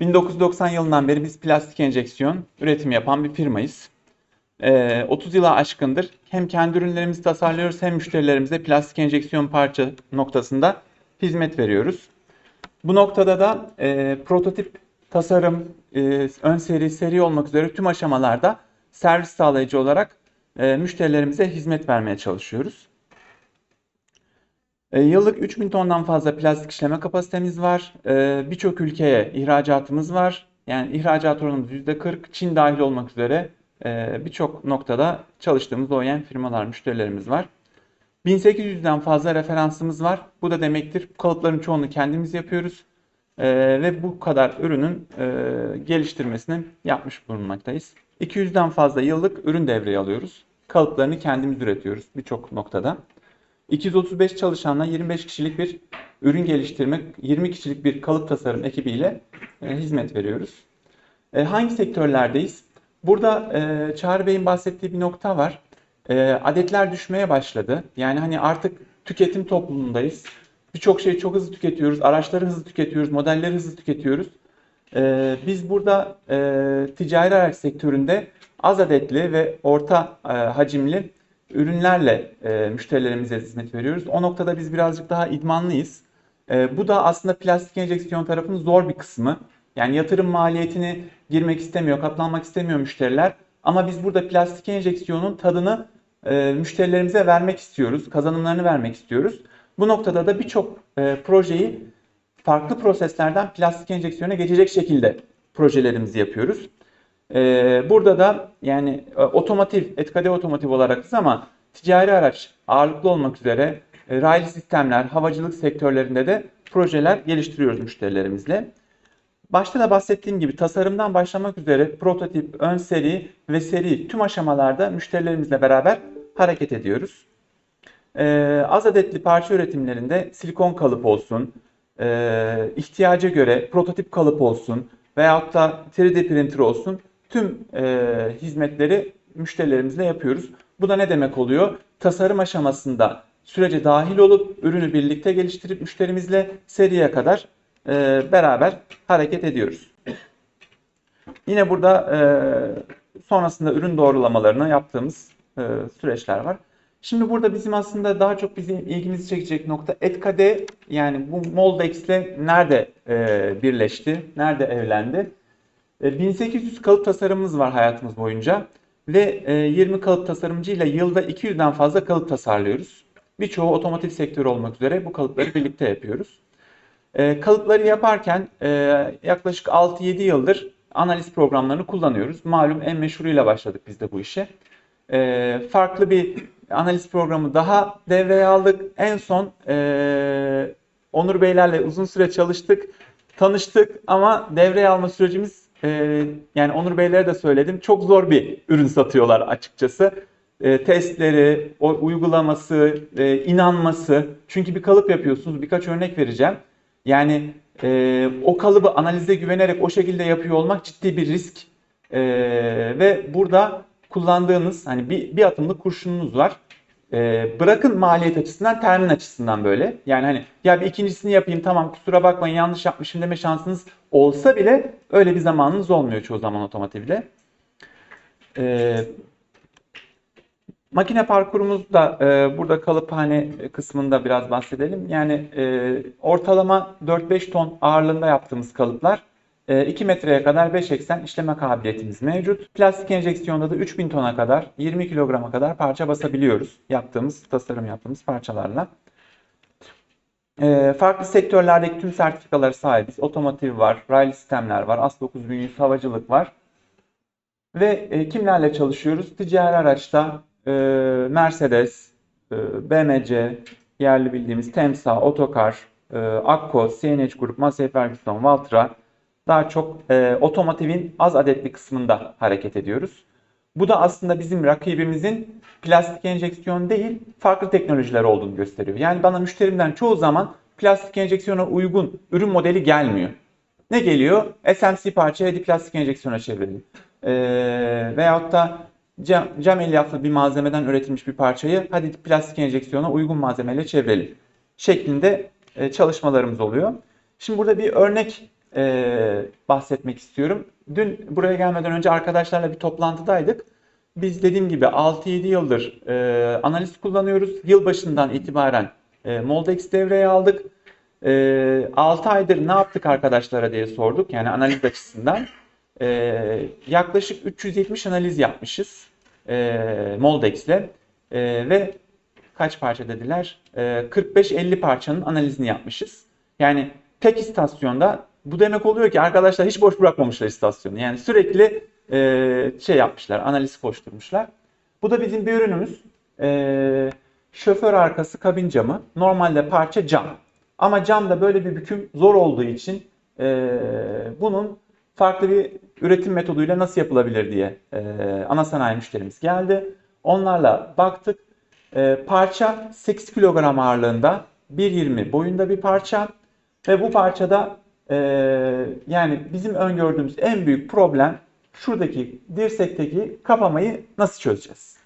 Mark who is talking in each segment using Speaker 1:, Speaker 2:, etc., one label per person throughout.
Speaker 1: 1990 yılından beri biz plastik enjeksiyon üretim yapan bir firmayız. Ee, 30 yıla aşkındır hem kendi ürünlerimizi tasarlıyoruz hem müşterilerimize plastik enjeksiyon parça noktasında hizmet veriyoruz. Bu noktada da e, prototip, tasarım, e, ön seri, seri olmak üzere tüm aşamalarda servis sağlayıcı olarak e, müşterilerimize hizmet vermeye çalışıyoruz. E, Yıllık 3000 tondan fazla plastik işleme kapasitemiz var. E, Birçok ülkeye ihracatımız var. Yani ihracat oranımız %40, Çin dahil olmak üzere e, birçok noktada çalıştığımız OEM firmalar, müşterilerimiz var. 1800'den fazla referansımız var. Bu da demektir kalıpların çoğunu kendimiz yapıyoruz. Ve bu kadar ürünün geliştirmesini yapmış bulunmaktayız. 200'den fazla yıllık ürün devreye alıyoruz. Kalıplarını kendimiz üretiyoruz birçok noktada. 235 çalışanla 25 kişilik bir ürün geliştirme, 20 kişilik bir kalıp tasarım ekibiyle e, hizmet veriyoruz. E, hangi sektörlerdeyiz? Burada e, Çağrı Bey'in bahsettiği bir nokta var. E, adetler düşmeye başladı. Yani hani artık tüketim toplumundayız. Birçok şeyi çok hızlı tüketiyoruz, araçları hızlı tüketiyoruz, modelleri hızlı tüketiyoruz. E, biz burada e, ticari araç sektöründe az adetli ve orta e, hacimli ürünlerle e, müşterilerimize hizmet veriyoruz. O noktada biz birazcık daha idmanlıyız. E, bu da aslında plastik enjeksiyon tarafının zor bir kısmı. Yani yatırım maliyetini girmek istemiyor, katlanmak istemiyor müşteriler. Ama biz burada plastik enjeksiyonun tadını e, müşterilerimize vermek istiyoruz, kazanımlarını vermek istiyoruz. Bu noktada da birçok e, projeyi farklı proseslerden plastik enjeksiyona geçecek şekilde projelerimizi yapıyoruz. Ee, burada da yani e, otomotiv, etkade otomotiv olarakız ama ticari araç ağırlıklı olmak üzere e, raylı sistemler, havacılık sektörlerinde de projeler geliştiriyoruz müşterilerimizle. Başta da bahsettiğim gibi tasarımdan başlamak üzere prototip, ön seri ve seri tüm aşamalarda müşterilerimizle beraber hareket ediyoruz. Ee, az adetli parça üretimlerinde silikon kalıp olsun, e, ihtiyaca göre prototip kalıp olsun veyahut da 3D printer olsun tüm e, hizmetleri müşterilerimizle yapıyoruz. Bu da ne demek oluyor? Tasarım aşamasında sürece dahil olup ürünü birlikte geliştirip müşterimizle seriye kadar e, beraber hareket ediyoruz. Yine burada e, sonrasında ürün doğrulamalarını yaptığımız e, süreçler var. Şimdi burada bizim aslında daha çok bizim ilgimizi çekecek nokta etkade yani bu Moldex ile nerede e, birleşti, nerede evlendi? E, 1800 kalıp tasarımımız var hayatımız boyunca ve e, 20 kalıp tasarımcıyla yılda 200'den fazla kalıp tasarlıyoruz. Birçoğu otomotiv sektörü olmak üzere bu kalıpları birlikte yapıyoruz. E, kalıpları yaparken e, yaklaşık 6-7 yıldır analiz programlarını kullanıyoruz. Malum en meşhuruyla başladık biz de bu işe. E, farklı bir analiz programı daha devreye aldık. En son e, Onur Beylerle uzun süre çalıştık, tanıştık ama devreye alma sürecimiz e, yani Onur Beylere de söyledim çok zor bir ürün satıyorlar açıkçası. E, testleri, o uygulaması, e, inanması. Çünkü bir kalıp yapıyorsunuz. Birkaç örnek vereceğim. Yani e, o kalıbı analize güvenerek o şekilde yapıyor olmak ciddi bir risk. E, ve burada kullandığınız hani bir, bir atımlık kurşununuz var. E, bırakın maliyet açısından, termin açısından böyle. Yani hani ya bir ikincisini yapayım tamam kusura bakmayın yanlış yapmışım deme şansınız olsa bile öyle bir zamanınız olmuyor çoğu zaman otomotivde. E, makine parkurumuzda e, burada kalıphane kısmında biraz bahsedelim. Yani e, ortalama 4-5 ton ağırlığında yaptığımız kalıplar 2 metreye kadar 5 eksen işleme kabiliyetimiz mevcut. Plastik enjeksiyonda da 3000 tona kadar 20 kilograma kadar parça basabiliyoruz yaptığımız tasarım yaptığımız parçalarla. Farklı sektörlerdeki tüm sertifikaları sahibiz. Otomotiv var, raylı sistemler var, AS9100 havacılık var. Ve kimlerle çalışıyoruz? Ticari araçta Mercedes, BMC, yerli bildiğimiz Temsa, Otokar, Akko, CNH Grup, Massey Ferguson, Valtra, daha çok e, otomotivin az adetli kısmında hareket ediyoruz. Bu da aslında bizim rakibimizin plastik enjeksiyon değil farklı teknolojiler olduğunu gösteriyor. Yani bana müşterimden çoğu zaman plastik enjeksiyona uygun ürün modeli gelmiyor. Ne geliyor? SMC parça hadi plastik enjeksiyona çevirelim. E, veyahut da cam, cam elyaflı bir malzemeden üretilmiş bir parçayı hadi plastik enjeksiyona uygun malzemeyle çevirelim şeklinde e, çalışmalarımız oluyor. Şimdi burada bir örnek e, bahsetmek istiyorum. Dün buraya gelmeden önce arkadaşlarla bir toplantıdaydık. Biz dediğim gibi 6-7 yıldır e, analiz kullanıyoruz. Yılbaşından itibaren e, Moldex devreye aldık. E, 6 aydır ne yaptık arkadaşlara diye sorduk. Yani analiz açısından. E, yaklaşık 370 analiz yapmışız e, Moldex'le. E, ve kaç parça dediler? E, 45-50 parçanın analizini yapmışız. Yani tek istasyonda bu demek oluyor ki arkadaşlar hiç boş bırakmamışlar istasyonu. Yani sürekli e, şey yapmışlar, analiz koşturmuşlar. Bu da bizim bir ürünümüz. E, şoför arkası kabin camı. Normalde parça cam. Ama camda böyle bir büküm zor olduğu için e, bunun farklı bir üretim metoduyla nasıl yapılabilir diye e, ana sanayi müşterimiz geldi. Onlarla baktık. E, parça 8 kilogram ağırlığında 1.20 boyunda bir parça ve bu parçada e, yani bizim öngördüğümüz en büyük problem şuradaki dirsekteki kapamayı nasıl çözeceğiz?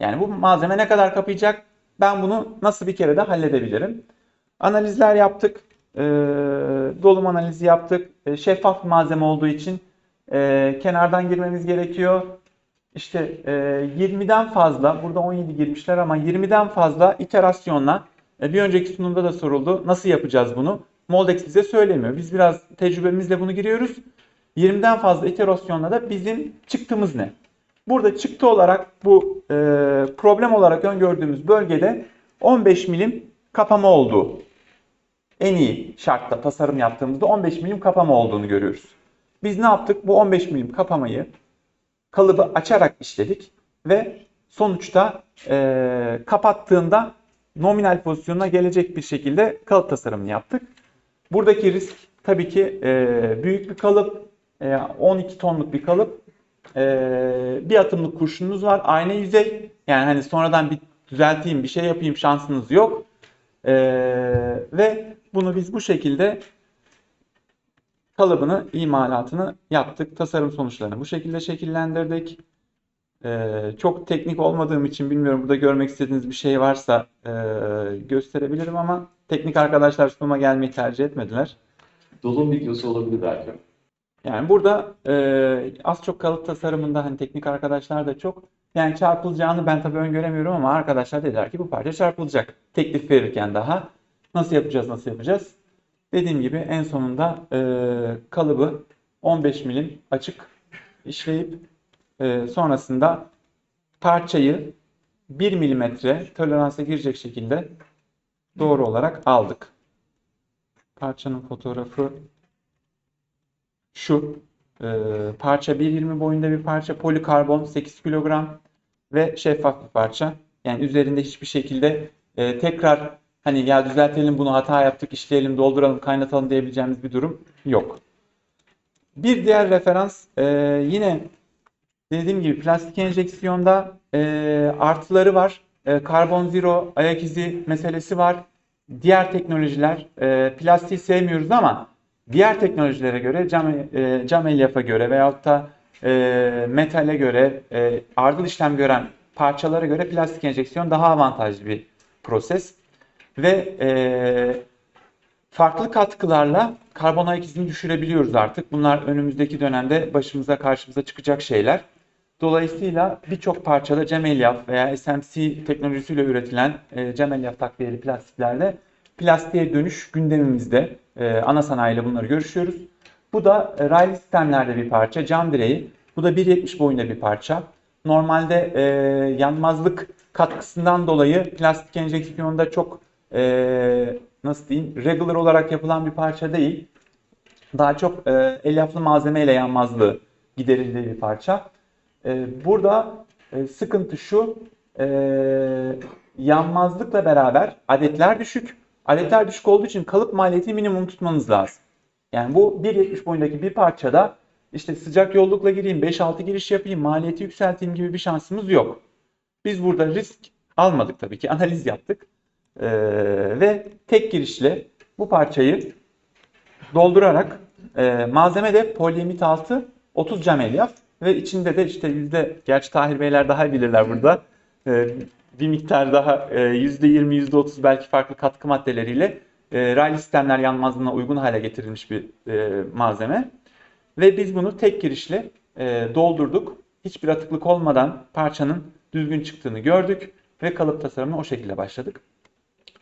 Speaker 1: Yani bu malzeme ne kadar kapayacak? Ben bunu nasıl bir kere de halledebilirim? Analizler yaptık. E, dolum analizi yaptık. E, şeffaf bir malzeme olduğu için e, kenardan girmemiz gerekiyor. İşte e, 20'den fazla, burada 17 girmişler ama 20'den fazla iterasyonla e, bir önceki sunumda da soruldu. Nasıl yapacağız bunu? Moldex bize söylemiyor. Biz biraz tecrübemizle bunu giriyoruz. 20'den fazla iterasyonla da bizim çıktığımız ne? Burada çıktı olarak bu e, problem olarak öngördüğümüz bölgede 15 milim kapama olduğu. En iyi şartta tasarım yaptığımızda 15 milim kapama olduğunu görüyoruz. Biz ne yaptık? Bu 15 milim kapamayı kalıbı açarak işledik ve sonuçta e, kapattığında nominal pozisyonuna gelecek bir şekilde kalıp tasarımını yaptık. Buradaki risk tabii ki e, büyük bir kalıp, e, 12 tonluk bir kalıp, e, bir atımlık kurşununuz var, ayna yüzey. Yani hani sonradan bir düzelteyim, bir şey yapayım şansınız yok. E, ve bunu biz bu şekilde kalıbını, imalatını yaptık. Tasarım sonuçlarını bu şekilde şekillendirdik. Ee, çok teknik olmadığım için bilmiyorum burada görmek istediğiniz bir şey varsa e, gösterebilirim ama teknik arkadaşlar sunuma gelmeyi tercih etmediler.
Speaker 2: Dolum videosu olabilir belki.
Speaker 1: Yani burada e, az çok kalıp tasarımında hani teknik arkadaşlar da çok yani çarpılacağını ben tabii öngöremiyorum ama arkadaşlar dediler ki bu parça çarpılacak. Teklif verirken daha nasıl yapacağız nasıl yapacağız? Dediğim gibi en sonunda e, kalıbı 15 milim açık işleyip e, sonrasında parçayı 1 milimetre toleransa girecek şekilde doğru olarak aldık. Parçanın fotoğrafı şu. E, parça 1.20 boyunda bir parça. Polikarbon 8 kilogram ve şeffaf bir parça. Yani üzerinde hiçbir şekilde e, tekrar hani ya düzeltelim bunu hata yaptık işleyelim dolduralım kaynatalım diyebileceğimiz bir durum yok. Bir diğer referans e, yine dediğim gibi plastik enjeksiyonda e, artıları var. E, karbon zero ayak izi meselesi var. Diğer teknolojiler e, plastiği sevmiyoruz ama diğer teknolojilere göre cam, e, cam elyaf'a göre veyahut da e, metale göre e, ardıl işlem gören parçalara göre plastik enjeksiyon daha avantajlı bir proses. Ve e, farklı katkılarla karbon ayak izini düşürebiliyoruz artık. Bunlar önümüzdeki dönemde başımıza karşımıza çıkacak şeyler. Dolayısıyla birçok parçada cam elyaf veya SMC teknolojisiyle üretilen e, cam elyaf takviyeli plastiklerde plastiğe dönüş gündemimizde. E, ana sanayiyle bunları görüşüyoruz. Bu da e, raylı sistemlerde bir parça. Cam direği. Bu da 1.70 boyunda bir parça. Normalde e, yanmazlık katkısından dolayı plastik enjeksiyonda çok e, nasıl diyeyim regular olarak yapılan bir parça değil. Daha çok e, elyaflı malzemeyle yanmazlığı giderildiği bir parça. E, burada e, sıkıntı şu e, yanmazlıkla beraber adetler düşük. Adetler düşük olduğu için kalıp maliyeti minimum tutmanız lazım. Yani bu 1.70 boyundaki bir parçada işte sıcak yollukla gireyim, 5-6 giriş yapayım, maliyeti yükselteyim gibi bir şansımız yok. Biz burada risk almadık tabii ki. Analiz yaptık. Ee, ve tek girişle bu parçayı doldurarak e, malzeme de polyamit altı 30 cam elyaf ve içinde de işte yüzde gerçi Tahir Beyler daha bilirler burada. Ee, bir miktar daha e, yüzde 20 yüzde 30 belki farklı katkı maddeleriyle e, raylı sistemler yanmazlığına uygun hale getirilmiş bir e, malzeme. Ve biz bunu tek girişle e, doldurduk. Hiçbir atıklık olmadan parçanın düzgün çıktığını gördük ve kalıp tasarımına o şekilde başladık.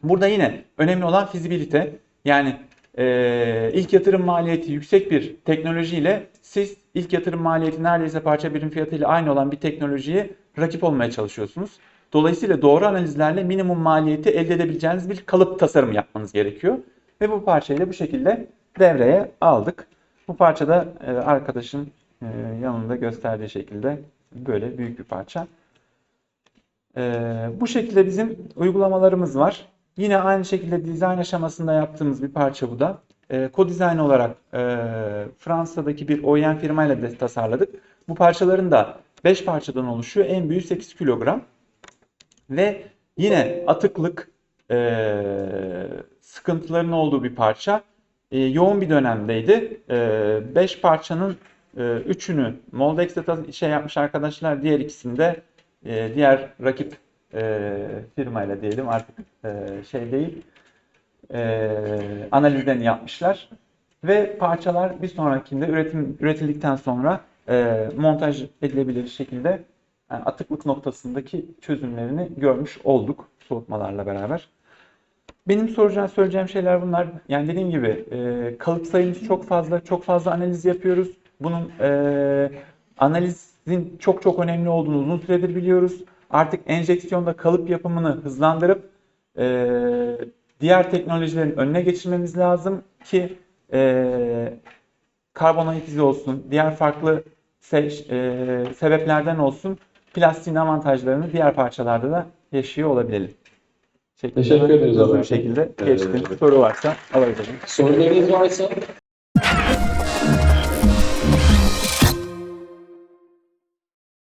Speaker 1: Burada yine önemli olan fizibilite. Yani e, ilk yatırım maliyeti yüksek bir teknolojiyle siz ilk yatırım maliyeti neredeyse parça birim fiyatıyla aynı olan bir teknolojiye rakip olmaya çalışıyorsunuz. Dolayısıyla doğru analizlerle minimum maliyeti elde edebileceğiniz bir kalıp tasarım yapmanız gerekiyor. Ve bu parçayı da bu şekilde devreye aldık. Bu parça da e, arkadaşın e, yanında gösterdiği şekilde böyle büyük bir parça. E, bu şekilde bizim uygulamalarımız var. Yine aynı şekilde dizayn aşamasında yaptığımız bir parça bu da. E, co-design olarak e, Fransa'daki bir OEM firmayla de tasarladık. Bu parçaların da 5 parçadan oluşuyor. En büyüğü 8 kilogram. Ve yine atıklık e, sıkıntılarının olduğu bir parça. E, yoğun bir dönemdeydi. 5 parçanın 3'ünü Moldex'te ta- şey yapmış arkadaşlar. Diğer ikisini de e, diğer rakip e, firmayla diyelim artık e, şey değil e, analizlerini yapmışlar. Ve parçalar bir sonrakinde üretim üretildikten sonra e, montaj edilebilir şekilde yani atıklık noktasındaki çözümlerini görmüş olduk soğutmalarla beraber. Benim soracağım, söyleyeceğim şeyler bunlar. Yani dediğim gibi e, kalıp sayımız çok fazla, çok fazla analiz yapıyoruz. Bunun e, analizin çok çok önemli olduğunu uzun süredir biliyoruz. Artık enjeksiyonda kalıp yapımını hızlandırıp e, diğer teknolojilerin önüne geçirmemiz lazım ki e, karbon ayak izi olsun, diğer farklı se- e, sebeplerden olsun plastiğin avantajlarını diğer parçalarda da yaşıyor olabilelim. Şeklinde
Speaker 2: Teşekkür ederiz
Speaker 1: hızlı bir şekilde geçtim.
Speaker 2: Ee,
Speaker 1: Soru varsa alabilirim.
Speaker 2: Sorularınız varsa